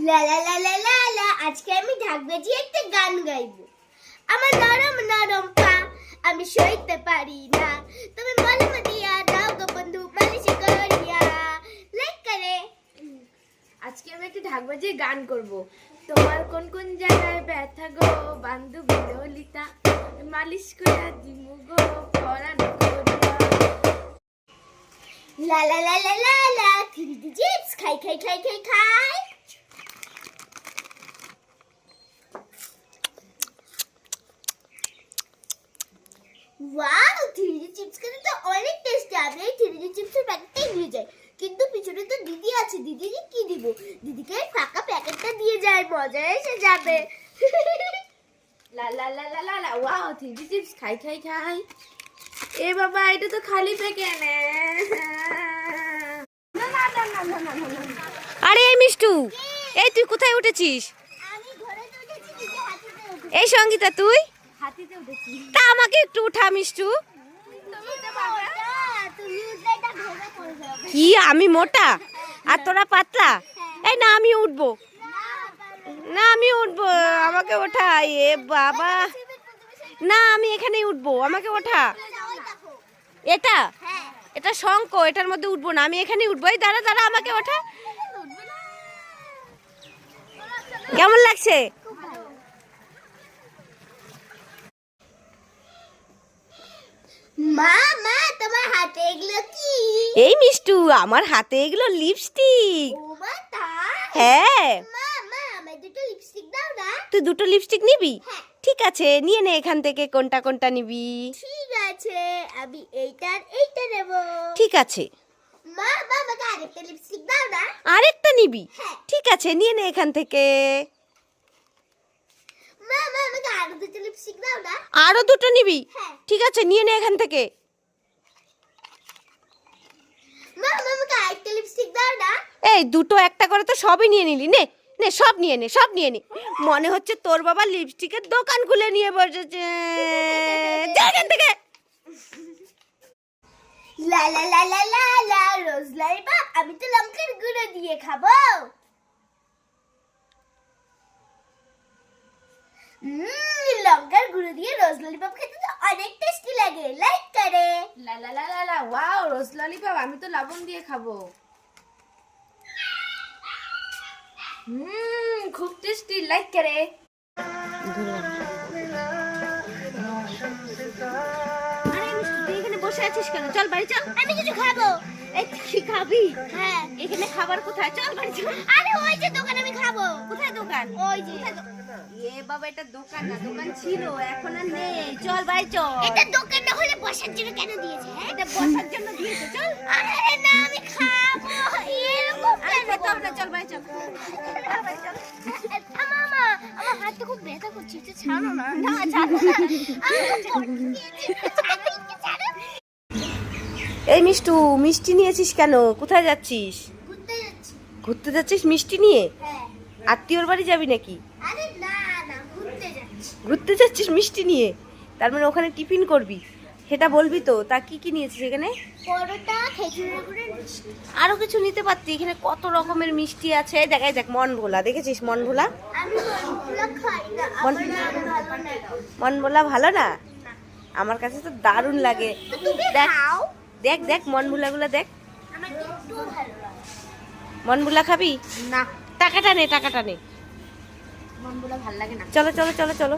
লা লা লা লা লা লা আজকে আমি ঢাক বাজিয়ে একটা গান গাইবো আমার নরম নরম পা আমি সইতে পারি না তুমি মলম দিয়া দাও গো বন্ধু মালিশ করিয়া লাইক করে আজকে আমি একটা ঢাক বাজিয়ে গান করব তোমার কোন কোন জায়গায় ব্যথা গো বান্ধবী ললিতা মালিশ করে দিমু গো পরানো লা লা লা লা লা লা চিপস খাই খাই খাই খাই খাই আর মজা এসে যাবে। এ বাবা আরে মিষ্টু এই তুই কোথায় উঠেছিস? এই সঙ্গীতা তুই? তা আমাকে একটু উঠা মিষ্টু। কি আমি মোটা? আর তোরা পাতলা? এই না আমি উঠবো। আমাকে ওঠা, এ বাবা। না, আমি এখানেই উঠবো, আমাকে ওঠা। এটা? এটা শঙ্খ, এটার মধ্যে উঠবো না, আমি এখানেই উঠবো। এই দাঁড়া দাঁড়া, আমাকে ওঠা। কেমন লাগছে? মা মা, তোমার হাতে এগুলো কি? এই মিষ্টু আমার হাতে এগুলো লিপস্টিক হ্যাঁ। তুই দুটো লিপস্টিক নিবি? ঠিক আছে নিয়ে নে এখান থেকে কোনটা কোনটা নিবি। ঠিক আছে আমি এইটার এইটা নেব। ঠিক আছে। আরেকটা নিবি? ঠিক আছে নিয়ে নে এখান থেকে। আরও দুটো নিবি? ঠিক আছে নিয়ে নে এখান থেকে। এই দুটো একটা করে তো সবই নিয়ে নিলি নে নে সব নিয়ে নে সব নিয়ে নে। মনে হচ্ছে তোর বাবা লিপস্টিকের দোকান খুলে নিয়ে বসেছে। থেকে। লা লা লা লা লা লা রোজলাই বাপ আমি তো লঙ্কার গুঁড়ো দিয়ে খাব। লঙ্কার গুঁড়ো দিয়ে রোজ ললিপপ খেতে তো অনেক টেস্টি লাগে। লাইক করে। লা লা লা লা ওয়াও রোজ ললিপপ আমি তো লবণ দিয়ে খাব। হুম খুব টেস্টি লাইক করে। বসে আছিস কেন? চল বাড়ি চল। আমি কিছু খাব। এই খাবি? হ্যাঁ এখানে খাবার কোথায়? চল বাড়ি চল। আরে ওই যে দোকানে আমি খাব। কোথায় দোকান? ওই যে এ বাবা এটা দোকান না দোকান ছিল এখন আর নেই। চল বাড়ি চল। এটা দোকান না হলে বসার জন্য কেন দিয়েছে হ্যাঁ? এটা বসার জন্য দিয়েছে চল। আরে না আমি খাব এরকম আরে কেন খেতে হবে না, চল বাড়ি চল মামা আমার হাতটা খুব ব্যথা করছে একটু ছাড়ো না। না ছাড়ো না। এই মিষ্টু মিষ্টি নিয়েছিস কেন? কোথায় যাচ্ছিস? ঘুরতে যাচ্ছিস মিষ্টি নিয়ে? হ্যাঁ। আত্মীয়র বাড়ি যাবি নাকি? আরে না না ঘুরতে যাচ্ছি। ঘুরতে যাচ্ছিস মিষ্টি নিয়ে? তার মানে ওখানে টিফিন করবি? সেটা বলবি তো? তা কি কি নিয়েছিস এখানে? আরও কিছু নিতে পারতি। এখানে কত রকমের মিষ্টি আছে? দেখাই দেখ মন ভোলা দেখেছিস মন ভোলা মন- ভালো না। ভোলা না? আমার কাছে তো দারুণ লাগে। দেখ দেখ দেখ মন ভোলাগুলো দেখ মন ভোলা খাবি? না। টাকাটা নে টাকাটা নে। মনগুলো ভালো লাগে না। চলো চলো চলো চলো।